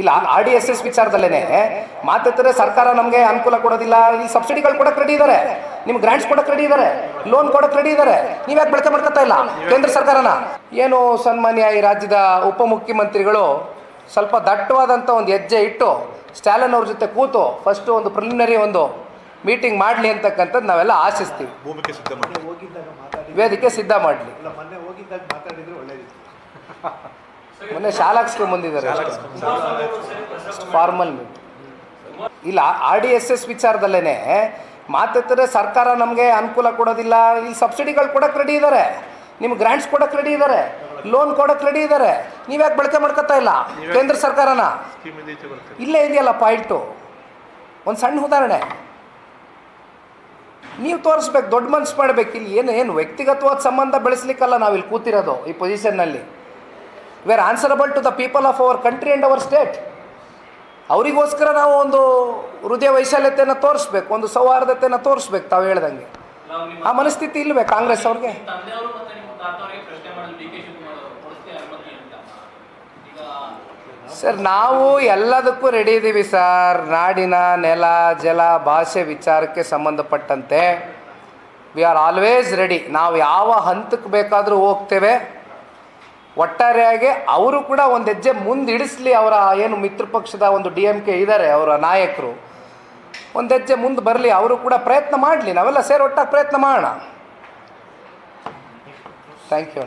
ಇಲ್ಲ R D S S ವಿಚಾರದಲ್ಲೇನೆ. ಮಾತಾಡ್ತಾರೆ ಸರ್ಕಾರ ನಮಗೆ ಅನುಕೂಲ ಕೊಡೋದಿಲ್ಲ. ಈ ಸಬ್ಸಿಡಿಗಳು ಕೊಡಕ್ಕೆ ರೆಡಿ ಇದ್ದಾರೆ ನಿಮ್ಗೆ ಗ್ರಾಂಟ್ಸ್ ಕೊಡಕ್ಕೆ ರೆಡಿ ಇದ್ದಾರೆ ಲೋನ್ ಕೊಡಕ್ಕೆ ರೆಡಿ ಇದ್ದಾರೆ ನೀವ್ಯಾಕೆ ಬಳಕೆ ಮಾಡ್ಕೊತಾ ಇಲ್ಲ? ಕೇಂದ್ರ ಸರ್ಕಾರನ? ಏನು ಸನ್ಮಾನ್ಯ ಈ ರಾಜ್ಯದ ಉಪಮುಖ್ಯಮಂತ್ರಿಗಳು ಸ್ವಲ್ಪ ದಟ್ಟವಾದಂಥ ಒಂದು ಹೆಜ್ಜೆ ಇಟ್ಟು ಸ್ಟಾಲಿನ್ ಅವ್ರ ಜೊತೆ ಕೂತು ಫಸ್ಟು ಒಂದು ಪ್ರಿಲಿಮಿನರಿ ಒಂದು ಮೀಟಿಂಗ್ ಮಾಡಲಿ ಅಂತಕ್ಕಂಥದ್ದು ನಾವೆಲ್ಲ ಆಶಿಸ್ತೀವಿ. ವೇದಿಕೆ ಸಿದ್ಧ ಮಾಡಲಿ. ಮೊನ್ನೆ ಶಾಲಾ ಮಾತಾಡಿದ್ರೆ ಒಳ್ಳೇದಿತ್ತು ಮೊನ್ನೆ ಬಂದಿದ್ದಾರೆ ಫಾರ್ಮಲ್ ಇಲ್ಲ ಆರ್ ಡಿ ಎಸ್ ಎಸ್ ವಿಚಾರದಲ್ಲೇನೆ ಮಾತೆತ್ತರೆ ಸರ್ಕಾರ ನಮಗೆ ಅನುಕೂಲ ಕೊಡೋದಿಲ್ಲ, ಇಲ್ಲಿ ಸಬ್ಸಿಡಿಗಳು ಕೊಡಕ್ಕೆ ರೆಡಿ ಇದ್ದಾರೆ ನಿಮ್ಗೆ ಗ್ರಾಂಟ್ಸ್ ಕೊಡಕ್ಕೆ ರೆಡಿ ಇದ್ದಾರೆ ಲೋನ್ ಕೊಡಕ್ಕೆ ರೆಡಿ ಇದ್ದಾರೆ ನೀವ್ಯಾಕೆ ಬಳಕೆ ಮಾಡ್ಕೊತಾ ಇಲ್ಲ? ಕೇಂದ್ರ ಸರ್ಕಾರನ? ಇಲ್ಲೇ ಇದೆಯಲ್ಲ ಪಾಯಿಂಟು ಒಂದು ಸಣ್ಣ ಉದಾಹರಣೆ. ನೀವು ತೋರಿಸ್ಬೇಕು, ದೊಡ್ಡ ಮನ್ಸು ಮಾಡ್ಬೇಕು. ಇಲ್ಲಿ ಏನು ಏನು ವ್ಯಕ್ತಿಗತವಾದ ಸಂಬಂಧ ಬೆಳೆಸ್ಲಿಕ್ಕಲ್ಲ ನಾವಿಲ್ಲಿ ಕೂತಿರೋದು ಈ ಪೊಸಿಷನ್ನಲ್ಲಿ we are answerable to the people of our country and our state ಅವರಿಗೋಸ್ಕರ ನಾವು ಒಂದು ಹೃದಯ ವೈಶಾಲ್ಯತೆಯನ್ನು ತೋರಿಸ್ಬೇಕು ಒಂದು ಸೌಹಾರ್ದತೆಯನ್ನು ತೋರಿಸ್ಬೇಕು ತಾವು ಹೇಳ್ದಂಗೆ. ಆ ಮನಸ್ಥಿತಿ ಇಲ್ವೇ ಕಾಂಗ್ರೆಸ್ ಅವ್ರಿಗೆ? ಸರ್ ನಾವು ಎಲ್ಲದಕ್ಕೂ ರೆಡಿ ಇದ್ದೀವಿ ಸರ್. ನಾಡಿನ ನೆಲ ಜಲ ಭಾಷೆ ವಿಚಾರಕ್ಕೆ ಸಂಬಂಧಪಟ್ಟಂತೆ. ವಿ ಆರ್ ಆಲ್ವೇಸ್ ರೆಡಿ ನಾವು ಯಾವ ಹಂತಕ್ಕೆ ಬೇಕಾದರೂ ಹೋಗ್ತೇವೆ. ಒಟ್ಟಾರೆಯಾಗಿ ಅವರು ಕೂಡ ಒಂದು ಹೆಜ್ಜೆ ಮುಂದಿಡಿಸ್ಲಿ ಅವರ ಏನು ಮಿತ್ರ ಪಕ್ಷದ ಒಂದು ಡಿ ಎಂ ಕೆ ಇದ್ದಾರೆ ಅವರ ನಾಯಕರು. ಒಂದು ಹೆಜ್ಜೆ ಮುಂದೆ ಬರಲಿ, ಅವರು ಕೂಡ ಪ್ರಯತ್ನ ಮಾಡಲಿ, ನಾವೆಲ್ಲ ಸೇರಿ ಒಟ್ಟಾಗಿ ಪ್ರಯತ್ನ ಮಾಡೋಣ. Thank you